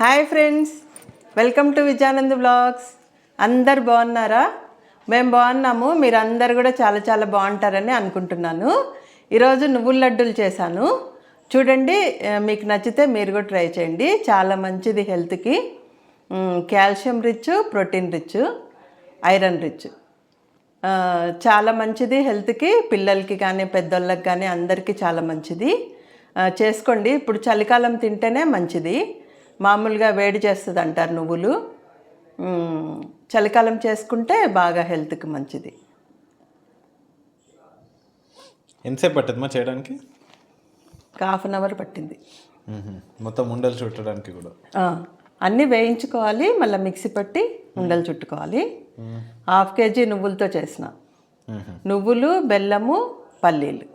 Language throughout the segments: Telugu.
Hi friends welcome to Vijayanand blogs. అందరు బాగున్నారా? మేము బాగున్నాము మీరు అందరు కూడా చాలా చాలా బాగుంటారని అనుకుంటున్నాను. ఈరోజు నువ్వుల లడ్డూలు చేశాను. చూడండి మీకు నచ్చితే మీరు కూడా ట్రై చేయండి. చాలా మంచిది హెల్త్కి. Calcium rich protein rich iron rich. చాలా మంచిది హెల్త్కి పిల్లలకి కానీ పెద్దోళ్ళకి కానీ అందరికీ చాలా మంచిది. చేసుకోండి. ఇప్పుడు చలికాలం తింటేనే మంచిది. మామూలుగా వేడి చేస్తుంది అంటారు నువ్వులు. చలికాలం చేసుకుంటే బాగా హెల్త్కి మంచిది. ఎంతసేపు పట్టదమ్మా చేయడానికి? హాఫ్ అన్ అవర్ పట్టింది. మొత్తం ఉండలు చుట్టడానికి కూడా. అన్నీ వేయించుకోవాలి మళ్ళీ మిక్సీ పట్టి ఉండలు చుట్టుకోవాలి. హాఫ్ కేజీ నువ్వులతో చేసిన. నువ్వులు బెల్లము పల్లీలు.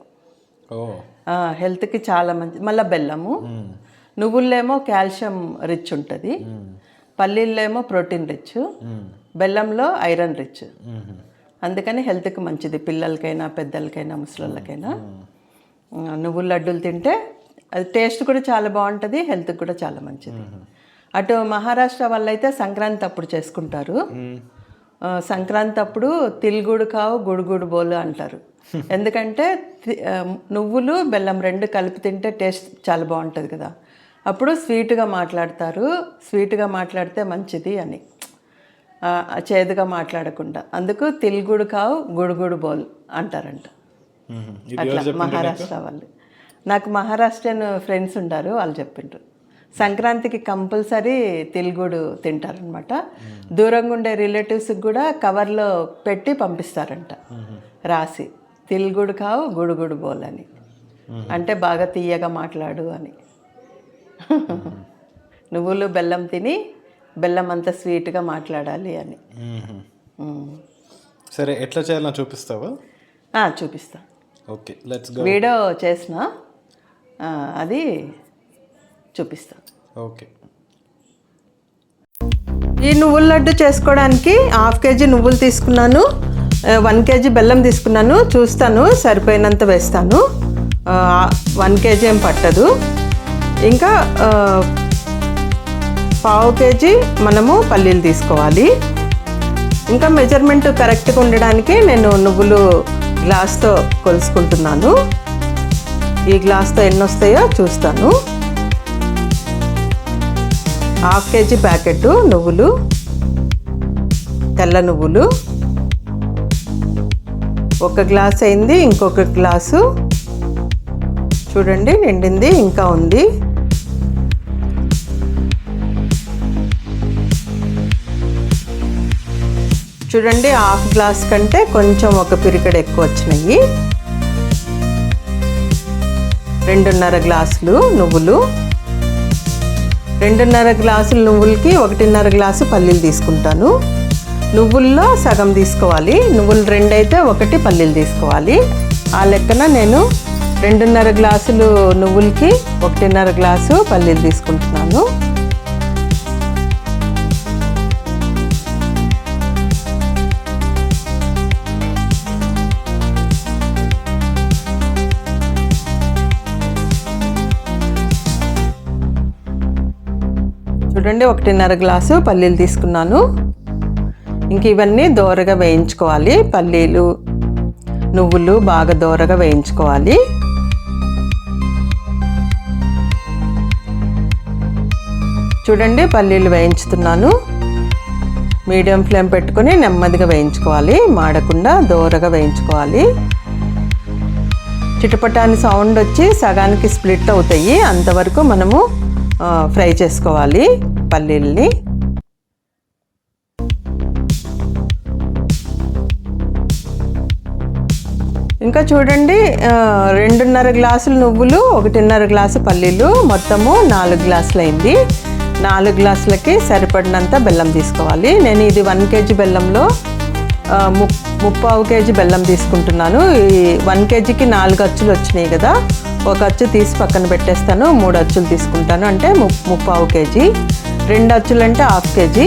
హెల్త్కి చాలా మంచి మళ్ళీ బెల్లము. నువ్వులేమో కాల్షియం రిచ్ ఉంటుంది. పల్లీలేమో ప్రోటీన్ రిచ్. బెల్లంలో ఐరన్ రిచ్. అందుకని హెల్త్కి మంచిది పిల్లలకైనా పెద్దలకైనా ముసలిళ్ళకైనా. ఆ, నువ్వుల లడ్డూలు తింటే అది టేస్ట్ కూడా చాలా బాగుంటుంది హెల్త్కి కూడా చాలా మంచిది. అటు మహారాష్ట్ర వాళ్ళైతే సంక్రాంతి అప్పుడు చేసుకుంటారు. సంక్రాంతి అప్పుడు తిల్గుడు కావు గుడుగుడు బోలు అంటారు. ఎందుకంటే నువ్వులు బెల్లం రెండు కలిపి తింటే టేస్ట్ చాలా బాగుంటుంది కదా. అప్పుడు స్వీట్గా మాట్లాడతారు. స్వీట్గా మాట్లాడితే మంచిది అని. చేదుగా మాట్లాడకుండా. అందుకు తిల్గుడు కావు గుడుగుడు బోల్ అంటారంట. అట్లా? మహారాష్ట్ర వాళ్ళు. నాకు మహారాష్ట్రన్ ఫ్రెండ్స్ ఉంటారు వాళ్ళు చెప్పిండ్రు. సంక్రాంతికి కంపల్సరీ తిల్గుడు తింటారనమాట దూరంగా ఉండే రిలేటివ్స్కి కూడా కవర్లో పెట్టి పంపిస్తారంట. రాసి తిల్గుడు కావు గుడుగుడు బోల్ అని. అంటే బాగా తీయగా మాట్లాడు అని. నువ్వులు బెల్లం తిని బెల్లం అంత స్వీట్గా మాట్లాడాలి అని. సరే ఎట్లా చేయాలో చూపిస్తావా? చూపిస్తా. ఓకే లెట్స్ గో వీడియో చేసిన అది చూపిస్తా. ఓకే. ఈ నువ్వుల లడ్డు చేసుకోవడానికి హాఫ్ కేజీ నువ్వులు తీసుకున్నాను వన్ కేజీ బెల్లం తీసుకున్నాను చూస్తాను సరిపోయినంత వేస్తాను వన్ కేజీ ఏం పట్టదు. ఇంకా పావు కేజీ మనము పల్లీలు తీసుకోవాలి. ఇంకా మెజర్మెంట్ కరెక్ట్గా ఉండడానికి నేను నువ్వులు గ్లాస్తో కొలుసుకుంటున్నాను. ఈ గ్లాస్తో ఎన్ని వస్తాయో చూస్తాను. హాఫ్ కేజీ ప్యాకెట్ నువ్వులు తెల్ల నువ్వులు. ఒక గ్లాస్ అయింది ఇంకొక గ్లాసు. చూడండి నిండింది ఇంకా ఉంది. చూడండి హాఫ్ గ్లాస్ కంటే కొంచెం ఒక పిరికడ ఎక్కువ వచ్చినాయి. రెండున్నర గ్లాసులు నువ్వులు. రెండున్నర గ్లాసులు నువ్వులకి ఒకటిన్నర గ్లాసు పల్లీలు తీసుకుంటాను. నువ్వుల్లో సగం తీసుకోవాలి. నువ్వులు రెండైతే ఒకటి పల్లీలు తీసుకోవాలి. ఆ లెక్కన నేను రెండున్నర గ్లాసులు నువ్వులకి ఒకటిన్నర గ్లాసు పల్లీలు తీసుకుంటున్నాను. చూడండి ఒకటిన్నర గ్లాసు పల్లీలు తీసుకున్నాను. ఇంక ఇవన్నీ దోరగా వేయించుకోవాలి. పల్లీలు నువ్వులు బాగా దోరగా వేయించుకోవాలి. చూడండి పల్లీలు వేయించుతున్నాను. మీడియం ఫ్లేమ్ పెట్టుకొని నెమ్మదిగా వేయించుకోవాలి. మాడకుండా దోరగా వేయించుకోవాలి. చిటపటాని సౌండ్ వచ్చి సగానికి స్ప్లిట్ అవుతాయి. అంతవరకు మనము ఫ్రై చేసుకోవాలి. పల్లీల్ని ఇంకా చూడండి రెండున్నర గ్లాసులు నువ్వులు ఒకటిన్నర గ్లాసు పల్లీలు మొత్తము నాలుగు గ్లాసులు అయింది. నాలుగు గ్లాసులకి సరిపడినంత బెల్లం తీసుకోవాలి. నేను ఇది వన్ కేజీ బెల్లంలో ము ముప్పావు కేజీ బెల్లం తీసుకుంటున్నాను. ఈ వన్ కేజీకి నాలుగు అచ్చులు వచ్చినాయి కదా. ఒక అచ్చు తీసి పక్కన పెట్టేస్తాను మూడు అచ్చులు తీసుకుంటాను. అంటే ము ముప్పావు కేజీ. రెండు అచ్చులు అంటే హాఫ్ కేజీ.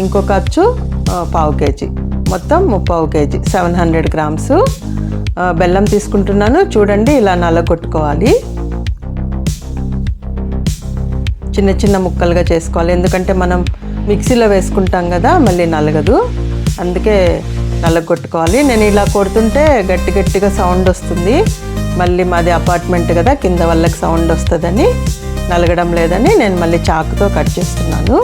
ఇంకొక అచ్చు పావు కేజీ. మొత్తం ముప్పావు కేజీ సెవెన్ హండ్రెడ్ గ్రామ్స్. బెల్లం తీసుకుంటున్నాను. చూడండి ఇలా నల్లగొట్టుకోవాలి చిన్న చిన్న ముక్కలుగా చేసుకోవాలి. ఎందుకంటే మనం మిక్సీలో వేసుకుంటాం కదా మళ్ళీ నలగదు. అందుకే నలగొట్టుకోవాలి నేను ఇలా కొడుతుంటే గట్టి గట్టిగా సౌండ్ వస్తుంది. మళ్ళీ మాది అపార్ట్మెంట్ కదా కింద వాళ్ళకి సౌండ్ వస్తుందని. నలగడం లేదని నేను మళ్ళీ చాకుతో కట్ చేస్తున్నాను.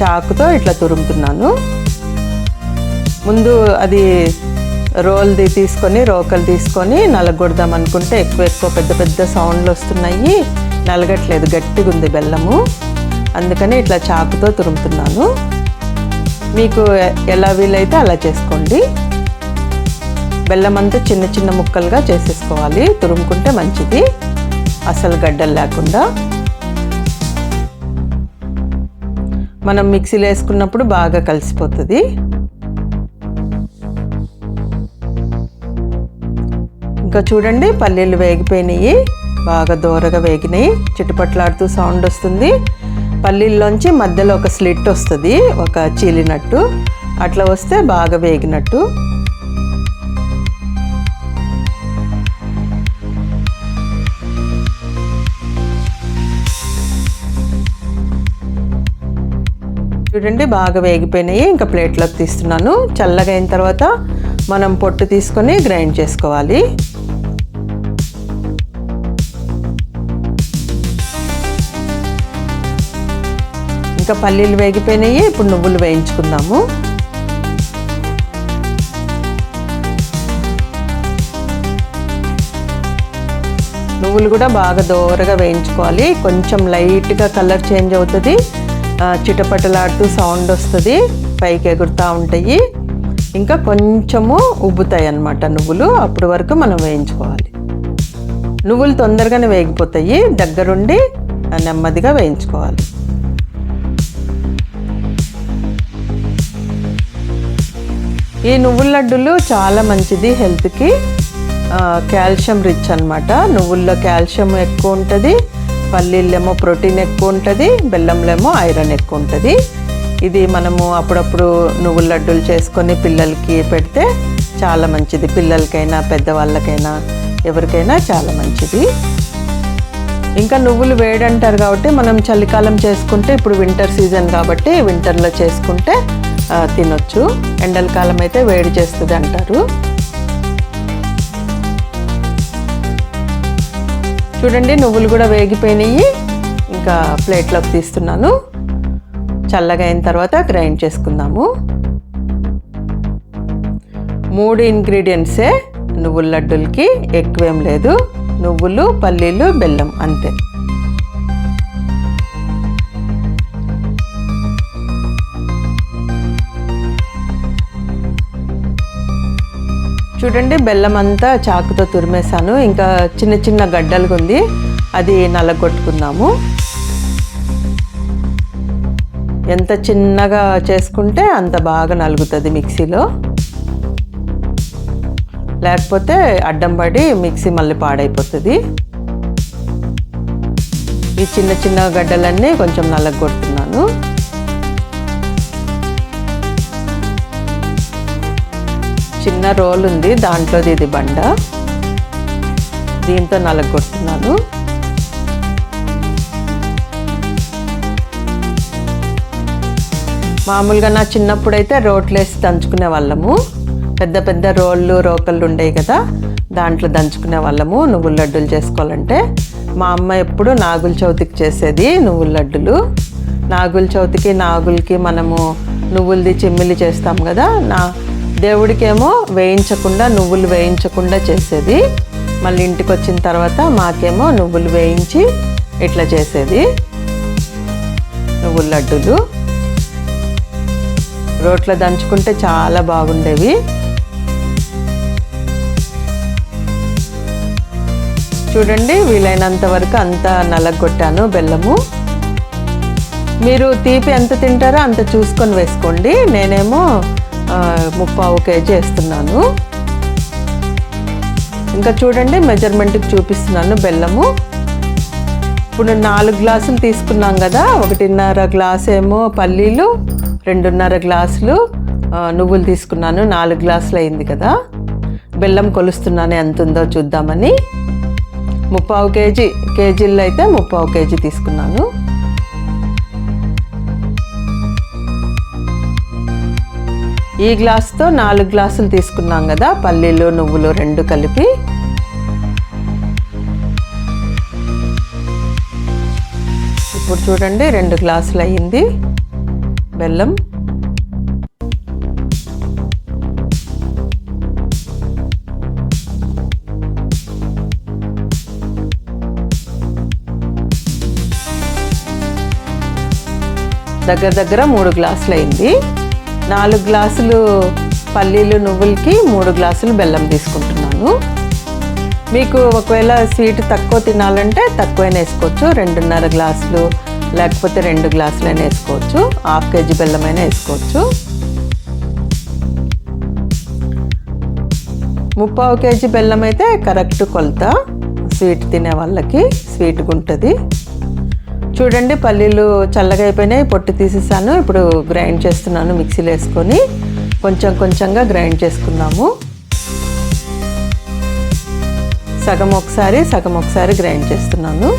చాకుతో ఇట్లా తురుముతున్నాను. ముందు అది రోల్ది తీసుకొని రోకలు తీసుకొని నలగొడదాం అనుకుంటే ఎక్కువ ఎక్కువ పెద్ద పెద్ద సౌండ్లు వస్తున్నాయి. నలగట్లేదు గట్టిగా ఉంది బెల్లము. అందుకని ఇట్లా చాకుతో తురుముతున్నాను. మీకు ఎలా వీలైతే అలా చేసుకోండి. బెల్లం అంతా చిన్న చిన్న ముక్కలుగా చేసేసుకోవాలి. తురుముకుంటే మంచిది. అసలు గడ్డలు లేకుండా. మనం మిక్సీలో వేసుకున్నప్పుడు బాగా కలిసిపోతుంది. ఇంకా చూడండి పల్లీలు వేగిపోయినాయి. బాగా దూరగా వేగినాయి. చిట్టుపట్లాడుతూ సౌండ్ వస్తుంది. పల్లీల్లోంచి మధ్యలో ఒక స్లిట్ వస్తుంది ఒక చీలినట్టు. అట్లా వస్తే బాగా వేగినట్టు. చూడండి బాగా వేగిపోయినాయి. ఇంకా ప్లేట్లోకి తీస్తున్నాను. చల్లగా అయిన తర్వాత మనం పొట్టు తీసుకొని గ్రైండ్ చేసుకోవాలి. ఇంకా పల్లీలు వేగిపోయినాయి. ఇప్పుడు నువ్వులు వేయించుకుందాము. నువ్వులు కూడా బాగా దోరగా వేయించుకోవాలి. కొంచెం లైట్గా కలర్ చేంజ్ అవుతుంది. చిటపటలాడుతూ సౌండ్ వస్తుంది పైకి ఎగురుతూ ఉంటాయి. ఇంకా కొంచెము ఉబ్బుతాయి అన్నమాట నువ్వులు అప్పటి వరకు మనం వేయించుకోవాలి. నువ్వులు తొందరగానే వేగిపోతాయి దగ్గరుండి నెమ్మదిగా వేయించుకోవాలి. ఈ నువ్వుల లడ్డులు చాలా మంచిది హెల్త్కి కాల్షియం రిచ్ అనమాట నువ్వుల్లో కాల్షియం ఎక్కువ ఉంటుంది పల్లీలేమో ప్రోటీన్ ఎక్కువ ఉంటుంది బెల్లంలో ఏమో ఐరన్ ఎక్కువ ఉంటుంది. ఇది మనము అప్పుడప్పుడు నువ్వుల లడ్డూలు చేసుకొని పిల్లలకి పెడితే చాలా మంచిది. పిల్లలకైనా పెద్దవాళ్ళకైనా ఎవరికైనా చాలా మంచిది. ఇంకా నువ్వులు వేడంటారు కాబట్టి మనం చలికాలం చేసుకుంటే ఇప్పుడు వింటర్ సీజన్ కాబట్టి వింటర్లో చేసుకుంటే తినొచ్చు. ఎండల కాలం అయితే వేడి చేస్తుంది అంటారు. చూడండి నువ్వులు కూడా వేగిపోయినాయి. ఇంకా ప్లేట్లోకి తీస్తున్నాను. చల్లగా అయిన తర్వాత గ్రైండ్ చేసుకుందాము. మూడు ఇంగ్రీడియంట్సే నువ్వుల లడ్డూలకి ఎక్కువేం లేదు. నువ్వులు పల్లీలు బెల్లం అంతే. చూడండి బెల్లం అంతా చాకుతో తురిమేశాను. ఇంకా చిన్న చిన్న గడ్డలుగా ఉంది అది నల్లగొట్టుకుందాము ఎంత చిన్నగా చేసుకుంటే అంత బాగా నలుగుతుంది మిక్సీలో. లేకపోతే అడ్డం పడి మిక్సీ మళ్ళీ పాడైపోతుంది. ఈ చిన్న చిన్న గడ్డలన్నీ కొంచెం నల్లగొడుతున్నాను చిన్న రోల్ ఉంది దాంట్లోది ఇది బండ. దీంతో నలగొడుతున్నాను మామూలుగా నా చిన్నప్పుడైతే రోట్లేసి దంచుకునే వాళ్ళము. పెద్ద పెద్ద రోళ్ళు రోకళ్ళు ఉండేవి కదా దాంట్లో దంచుకునే వాళ్ళము నువ్వుల లడ్డూలు చేసుకోవాలంటే. మా అమ్మ ఎప్పుడు నాగుల చవితికి చేసేది నువ్వుల లడ్డులు. నాగుల చవితికి నాగులకి మనము నువ్వులది చిమ్మిలి చేస్తాం కదా నా దేవుడికేమో వేయించకుండా నువ్వులు వేయించకుండా చేసేది. మళ్ళీ ఇంటికి వచ్చిన తర్వాత మాకేమో నువ్వులు వేయించి ఇట్లా చేసేది. నువ్వుల లడ్డులు. రోట్లో దంచుకుంటే చాలా బాగుండేవి. చూడండి వీలైనంత వరకు అంతా నలగొట్టాను బెల్లము. మీరు తీపి ఎంత తింటారో అంత చూసుకొని వేసుకోండి. నేనేమో ముప్పావు కేజీ వేస్తున్నాను. ఇంకా చూడండి మెజర్మెంట్కి చూపిస్తున్నాను బెల్లము. ఇప్పుడు నాలుగు గ్లాసులు తీసుకున్నాం కదా ఒకటిన్నర గ్లాస్ ఏమో పల్లీలు రెండున్నర గ్లాసులు నువ్వులు తీసుకున్నాను నాలుగు గ్లాసులు అయింది కదా. బెల్లం కొలుస్తున్నాను ఎంత ఉందో చూద్దామని. ముప్పావు కేజీ కేజీల్లో అయితే ముప్పావు కేజీ తీసుకున్నాను. ఈ గ్లాస్తో నాలుగు గ్లాసులు తీసుకున్నాం కదా పల్లీలు నువ్వులు రెండు కలిపి. ఇప్పుడు చూడండి రెండు గ్లాసులు అయ్యింది. బెల్లం. దగ్గర దగ్గర మూడు గ్లాసులు అయింది నాలుగు గ్లాసులు పల్లీలు నువ్వులకి మూడు గ్లాసులు బెల్లం తీసుకుంటున్నాను. మీకు ఒకవేళ స్వీట్ తక్కువ తినాలంటే తక్కువైనా వేసుకోవచ్చు రెండున్నర గ్లాసులు లేకపోతే రెండు గ్లాసులైనా వేసుకోవచ్చు హాఫ్ కేజీ బెల్లమైనా వేసుకోవచ్చు. ముప్పావు కేజీ బెల్లం అయితే కరెక్ట్ కొలత స్వీట్ తినే వాళ్ళకి స్వీట్గా ఉంటుంది. చూడండి పల్లీలు చల్లగా అయిపోయినాయి. పొట్టు తీసేసాను. ఇప్పుడు గ్రైండ్ చేస్తున్నాను మిక్సీలో వేసుకొని. కొంచెం కొంచెంగా గ్రైండ్ చేసుకున్నాము సగం ఒకసారి సగం ఒకసారి గ్రైండ్ చేస్తున్నాను.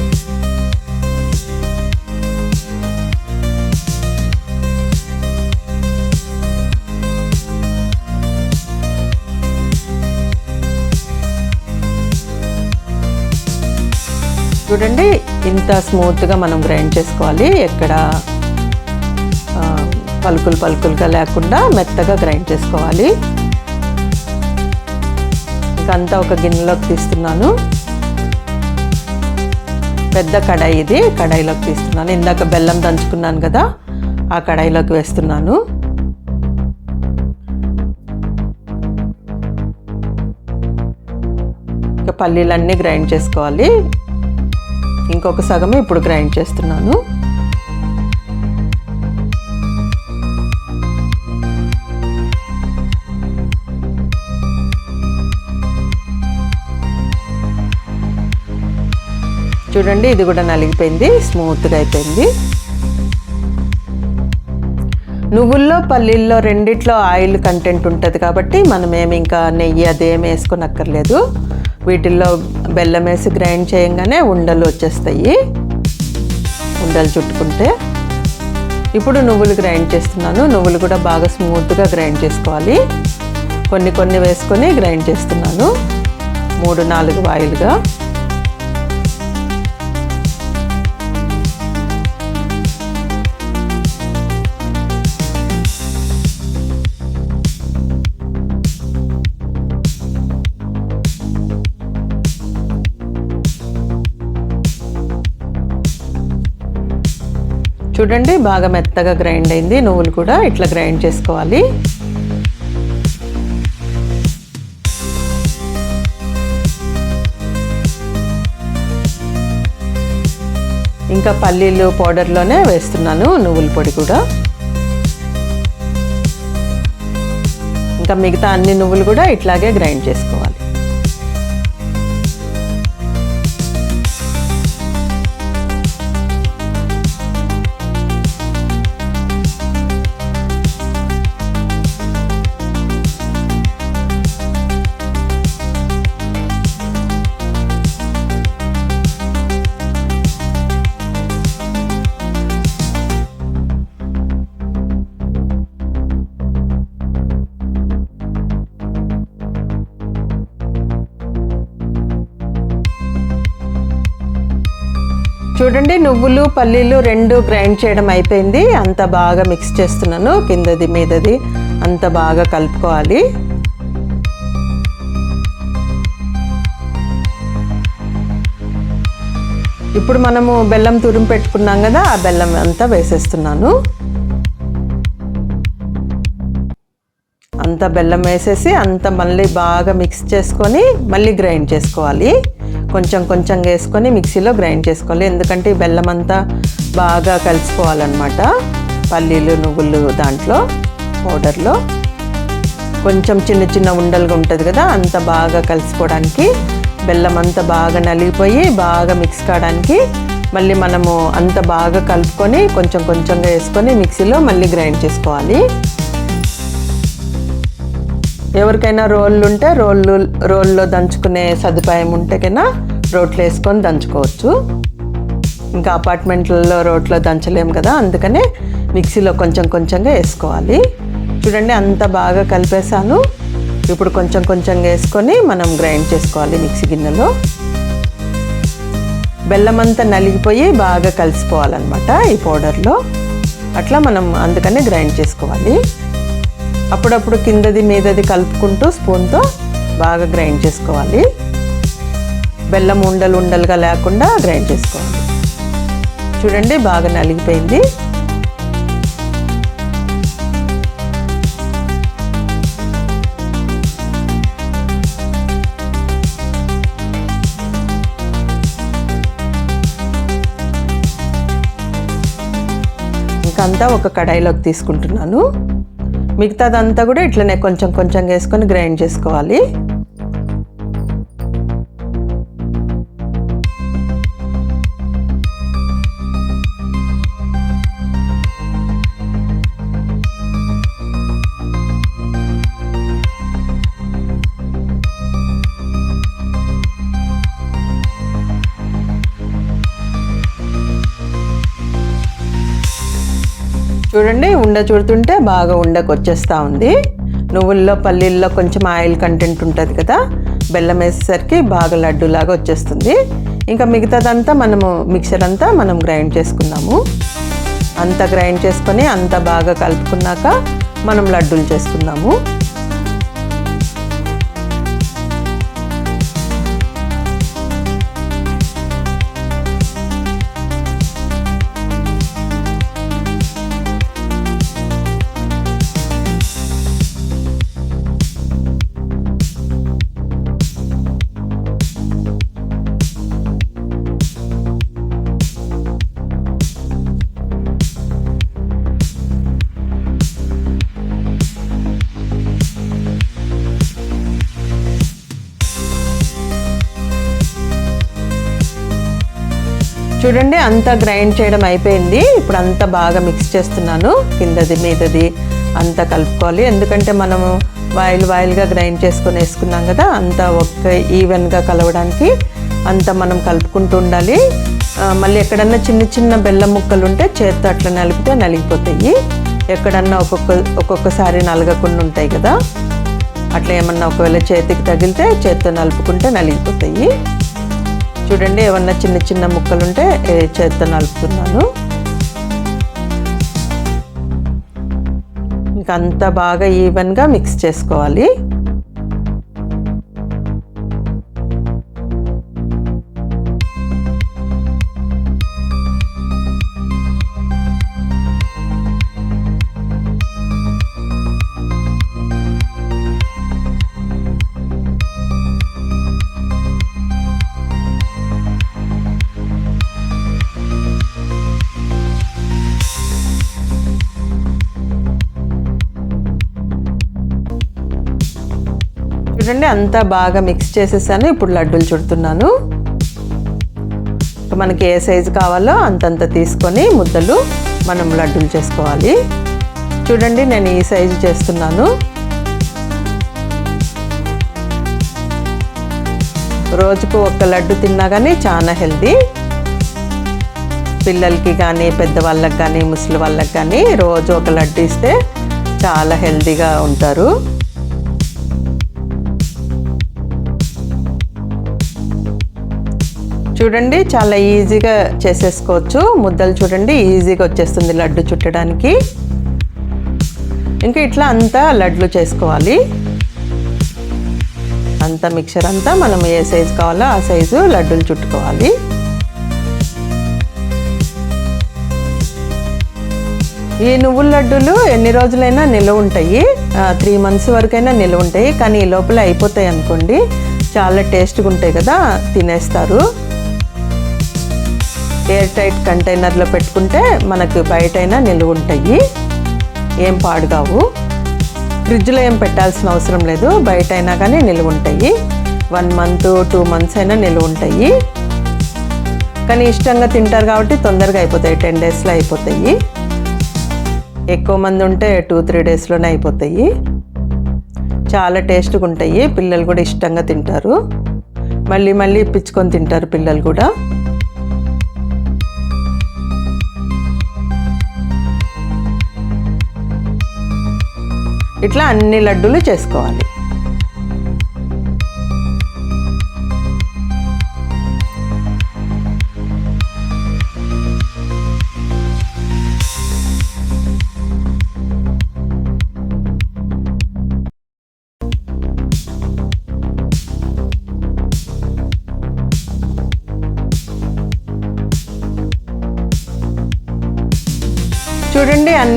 చూడండి ఇంత స్మూత్గా మనం గ్రైండ్ చేసుకోవాలి. ఎక్కడ పలుకులు పలుకులుగా లేకుండా మెత్తగా గ్రైండ్ చేసుకోవాలి. ఇంకంతా ఒక గిన్నెలోకి తీస్తున్నాను. పెద్ద కడాయి ఇది కడాయిలోకి తీస్తున్నాను. ఇందాక బెల్లం దంచుకున్నాను కదా ఆ కడాయిలోకి వేస్తున్నాను. పల్లీలన్నీ గ్రైండ్ చేసుకోవాలి. ఇంకొక సగం ఇప్పుడు గ్రైండ్ చేస్తున్నాను. చూడండి ఇది కూడా నలిగిపోయింది స్మూత్గా అయిపోయింది. నువ్వుల్లో పల్లీల్లో రెండిట్లో ఆయిల్ కంటెంట్ ఉంటుంది కాబట్టి మనం ఏమి ఇంకా నెయ్యి అదేం వేసుకోనక్కర్లేదు. వీటిల్లో బెల్లం వేసి గ్రైండ్ చేయంగానే ఉండలు వచ్చేస్తాయి. ఉండలు చుట్టుకుంటే. ఇప్పుడు నువ్వులు గ్రైండ్ చేస్తున్నాను. నువ్వులు కూడా బాగా స్మూత్గా గ్రైండ్ చేసుకోవాలి. కొన్ని కొన్ని వేసుకొని గ్రైండ్ చేస్తున్నాను. మూడు నాలుగు వాయిలుగా. చూడండి బాగా మెత్తగా గ్రైండ్ అయింది. నువ్వులు కూడా ఇట్లా గ్రైండ్ చేసుకోవాలి. ఇంకా పల్లీలు పౌడర్లోనే వేస్తున్నాను నువ్వుల పొడి కూడా. ఇంకా మిగతా అన్ని నువ్వులు కూడా ఇట్లాగే గ్రైండ్ చేసుకోవాలి చూడండి నువ్వులు పల్లీలు రెండు గ్రైండ్ చేయడం అయిపోయింది. అంత బాగా మిక్స్ చేస్తున్నాను. కిందది మీదది అంత బాగా కలుపుకోవాలి. ఇప్పుడు మనము బెల్లం తురుము పెట్టుకున్నాం కదా ఆ బెల్లం అంతా వేసేస్తున్నాను. అంత బెల్లం వేసేసి అంత మళ్ళీ బాగా మిక్స్ చేసుకొని మళ్ళీ గ్రైండ్ చేసుకోవాలి. కొంచెం కొంచెం వేసుకొని మిక్సీలో గ్రైండ్ చేసుకోవాలి. ఎందుకంటే ఈ బెల్లం అంతా బాగా కలిసిపోవాలన్నమాట. పల్లీలు నువ్వులు దాంట్లో పౌడర్లో. కొంచెం చిన్న చిన్న ఉండలుగా ఉంటుంది కదా అంత బాగా కలిసిపోవడానికి బెల్లం అంతా బాగా నలిగిపోయి బాగా మిక్స్ కావడానికి మళ్ళీ మనము అంత బాగా కలుపుకొని కొంచెం కొంచెంగా వేసుకొని మిక్సీలో మళ్ళీ గ్రైండ్ చేసుకోవాలి. ఎవరికైనా రోళ్ళు ఉంటే రోళ్ళు రోల్లో దంచుకునే సదుపాయం ఉంటే కన్నా రోట్లో వేసుకొని దంచుకోవచ్చు. ఇంకా అపార్ట్మెంట్లలో రోట్లో దంచలేము కదా అందుకనే మిక్సీలో కొంచెం కొంచెంగా వేసుకోవాలి. చూడండి అంత బాగా కలిపేసాను ఇప్పుడు కొంచెం కొంచెంగా వేసుకొని మనం గ్రైండ్ చేసుకోవాలి మిక్సీ గిన్నెలో. బెల్లం అంతా నలిగిపోయి బాగా కలిసిపోవాలన్నమాట ఈ పౌడర్లో. అట్లా మనం అందుకనే గ్రైండ్ చేసుకోవాలి. అప్పుడప్పుడు కిందది మీదది కలుపుకుంటూ స్పూన్తో బాగా గ్రైండ్ చేసుకోవాలి. బెల్లం ఉండలు ఉండలుగా లేకుండా గ్రైండ్ చేసుకోవాలి. చూడండి బాగా నలిగిపోయింది. ఇంకంతా ఒక కడాయిలోకి తీసుకుంటున్నాను. మిగతాదంతా కూడా ఇట్లనే కొంచెం కొంచెం వేసుకొని గ్రైండ్ చేసుకోవాలి. చూడండి ఉండ చూడుతుంటే బాగా ఉండకు వచ్చేస్తూ ఉంది. నువ్వుల్లో పల్లీల్లో కొంచెం ఆయిల్ కంటెంట్ ఉంటుంది కదా బెల్లం వేసేసరికి బాగా లడ్డూలాగా వచ్చేస్తుంది. ఇంకా మిగతాదంతా మనము మిక్సర్ అంతా మనం గ్రైండ్ చేసుకున్నాము అంతా గ్రైండ్ చేసుకొని అంతా బాగా కలుపుకున్నాక మనం లడ్డూలు చేసుకుందాము. అంతా గ్రైండ్ చేయడం అయిపోయింది. ఇప్పుడు అంతా బాగా మిక్స్ చేస్తున్నాను. కిందది మీదది అంతా కలుపుకోవాలి. ఎందుకంటే మనము వాయిల్ వాయిల్గా గ్రైండ్ చేసుకొని వేసుకున్నాం కదా అంతా ఒక్క ఈవెన్గా కలవడానికి అంతా మనం కలుపుకుంటూ ఉండాలి. మళ్ళీ ఎక్కడన్నా చిన్న చిన్న బెల్లం ముక్కలు ఉంటే చేత్తో అట్లా నలిపితే నలిగిపోతాయి. ఎక్కడన్నా ఒక్కొక్క ఒక్కొక్కసారి నలగకుండా ఉంటాయి కదా. అట్లా ఏమన్నా ఒకవేళ చేతికి తగిలితే చేత్తో నలుపుకుంటే నలిగిపోతాయి. చూడండి ఏమన్నా చిన్న చిన్న ముక్కలుంటే చేత్తో నలుపుతున్నాను. ఇంకా అంతా బాగా ఈవెన్గా మిక్స్ చేసుకోవాలి. చూడండి అంతా బాగా మిక్స్ చేసేసాను. ఇప్పుడు లడ్డూలు చుడుతున్నాను. మనకి ఏ సైజు కావాలో అంతంత తీసుకొని ముద్దలు మనం లడ్డూలు చేసుకోవాలి. చూడండి నేను ఈ సైజు చేస్తున్నాను. రోజుకు ఒక్క లడ్డు తిన్నా కానీ చాలా హెల్దీ పిల్లలకి కానీ పెద్దవాళ్ళకి కానీ ముసలి వాళ్ళకి కానీ రోజు ఒక లడ్డు ఇస్తే చాలా హెల్తీగా ఉంటారు. చూడండి చాలా ఈజీగా చేసేసుకోవచ్చు. ముద్దలు చూడండి ఈజీగా వచ్చేస్తుంది లడ్డు చుట్టడానికి. ఇంకా ఇట్లా అంతా లడ్లు చేసుకోవాలి. అంతా మిక్చర్ అంతా మనం ఏ సైజు కావాలో ఆ సైజు లడ్డూలు చుట్టుకోవాలి. ఈ నువ్వుల లడ్డూలు ఎన్ని రోజులైనా నిల్వ ఉంటాయి. త్రీ మంత్స్ వరకైనా నిల్వ ఉంటాయి. కానీ ఈ లోపల అయిపోతాయి అనుకోండి చాలా టేస్ట్గా ఉంటాయి కదా తినేస్తారు. ఎయిర్ టైట్ కంటైనర్లో పెట్టుకుంటే మనకు బయటైనా నిల్వ ఉంటాయి. ఏం పాడుగావు? ఫ్రిడ్జ్లో ఏం పెట్టాల్సిన అవసరం లేదు. బయట అయినా కానీ నిల్వ ఉంటాయి. వన్ మంత్ టూ మంత్స్ అయినా నిల్వ ఉంటాయి. కానీ ఇష్టంగా తింటారు కాబట్టి తొందరగా అయిపోతాయి. టెన్ డేస్లో అయిపోతాయి. ఎక్కువ మంది ఉంటే టూ త్రీ డేస్లోనే అయిపోతాయి. చాలా టేస్ట్గా ఉంటాయి. పిల్లలు కూడా ఇష్టంగా తింటారు. మళ్ళీ మళ్ళీ ఇప్పించుకొని తింటారు పిల్లలు కూడా. ఇట్లా అన్ని లడ్డూలు చేసుకోవాలి.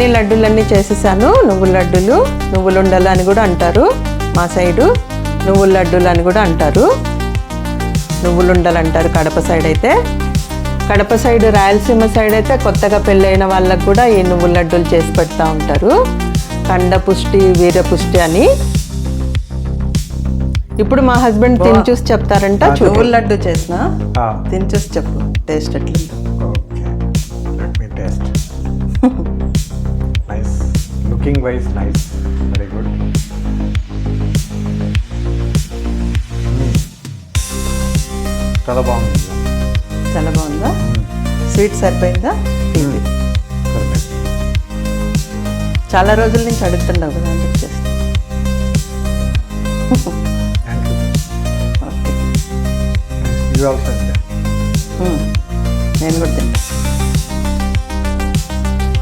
అన్ని లడ్డూలన్నీ చేసేసాను. నువ్వుల లడ్డూలు నువ్వులు ఉండలు అని కూడా అంటారు మా సైడు. నువ్వుల లడ్డూలు అని కూడా అంటారు. నువ్వులు ఉండలు అంటారు కడప సైడ్ అయితే. కడప సైడ్ రాయలసీమ సైడ్ అయితే కొత్తగా పెళ్ళైన వాళ్ళకు కూడా ఈ నువ్వుల లడ్డూలు చేసి పెడతా ఉంటారు. కండ పుష్టి వీర పుష్టి అని. ఇప్పుడు మా హస్బెండ్ తిని చూసి చెప్తారంట నువ్వుల లడ్డు చేసిన తిని చూసి చెప్పు టేస్ట్ ఎట్లుందో. Looking wise nice very good Hmm. చాలా బాగుంది. చాలా బాగుందా? స్వీట్ సరిపోయిందా? తీపి పర్ఫెక్ట్ చాలా రోజుల నుంచి అడుగుతున్నావు కదా అందుకు చేస్తా thank you okay you also hmm. నేను కూడా తింటా.